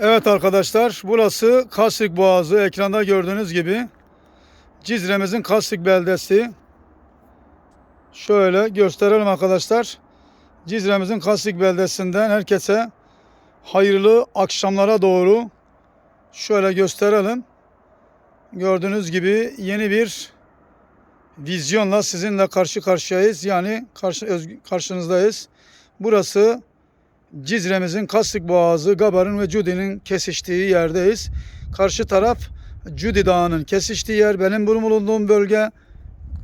Evet arkadaşlar burası Kasrik Boğazı ekranda gördüğünüz gibi Cizre'mizin Kasrik beldesi. Şöyle gösterelim arkadaşlar. Cizre'mizin Kasrik beldesinden herkese hayırlı akşamlara doğru şöyle gösterelim. Gördüğünüz gibi yeni bir vizyonla sizinle karşı karşıyayız. Yani karşı, karşınızdayız. Burası Cizre'mizin Kastık Boğazı, Gabar'ın ve Cudi'nin kesiştiği yerdeyiz. Karşı taraf Cudi Dağı'nın kesiştiği yer. Benim bulunduğum bölge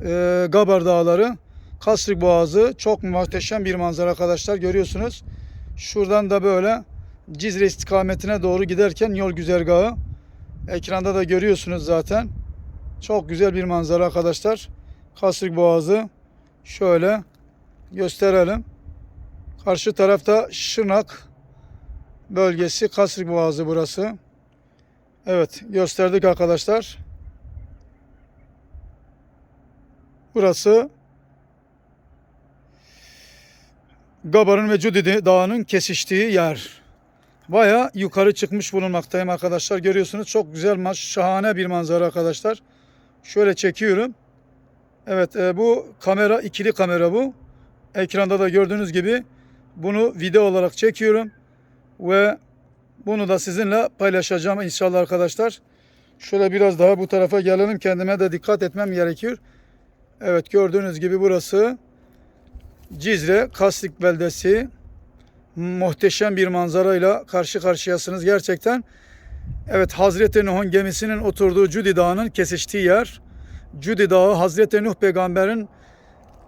e, Gabar Dağları. Kastık Boğazı çok muhteşem bir manzara arkadaşlar görüyorsunuz. Şuradan da böyle Cizre istikametine doğru giderken yol güzergahı. Ekranda da görüyorsunuz zaten. Çok güzel bir manzara arkadaşlar. Kastık Boğazı şöyle gösterelim. Karşı tarafta Şırnak bölgesi Kasrik Boğazı burası. Evet gösterdik arkadaşlar. Burası Gabar'ın ve Cudidi Dağı'nın kesiştiği yer. Baya yukarı çıkmış bulunmaktayım arkadaşlar. Görüyorsunuz çok güzel, şahane bir manzara arkadaşlar. Şöyle çekiyorum. Evet e, bu kamera ikili kamera bu. Ekranda da gördüğünüz gibi bunu video olarak çekiyorum ve bunu da sizinle paylaşacağım inşallah arkadaşlar. Şöyle biraz daha bu tarafa gelelim. Kendime de dikkat etmem gerekiyor. Evet gördüğünüz gibi burası Cizre Kastik beldesi. Muhteşem bir manzarayla karşı karşıyasınız gerçekten. Evet Hazreti Nuh'un gemisinin oturduğu Cudi Dağı'nın kesiştiği yer. Cudi Dağı Hazreti Nuh peygamberin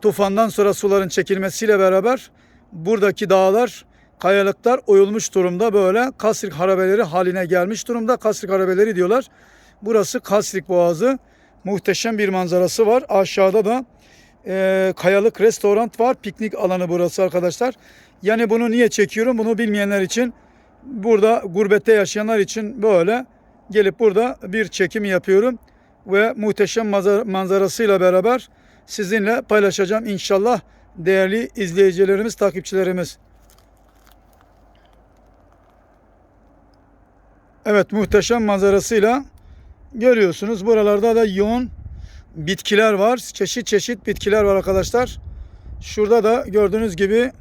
tufandan sonra suların çekilmesiyle beraber buradaki dağlar, kayalıklar oyulmuş durumda böyle kasrik harabeleri haline gelmiş durumda. Kasrik harabeleri diyorlar. Burası Kasrik Boğazı. Muhteşem bir manzarası var. Aşağıda da e, kayalık restoran var. Piknik alanı burası arkadaşlar. Yani bunu niye çekiyorum? Bunu bilmeyenler için burada gurbette yaşayanlar için böyle gelip burada bir çekim yapıyorum ve muhteşem manzara- manzarasıyla beraber sizinle paylaşacağım inşallah değerli izleyicilerimiz, takipçilerimiz. Evet muhteşem manzarasıyla görüyorsunuz. Buralarda da yoğun bitkiler var. Çeşit çeşit bitkiler var arkadaşlar. Şurada da gördüğünüz gibi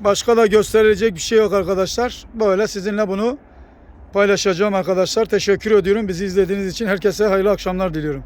Başka da gösterilecek bir şey yok arkadaşlar. Böyle sizinle bunu paylaşacağım arkadaşlar. Teşekkür ediyorum bizi izlediğiniz için. Herkese hayırlı akşamlar diliyorum.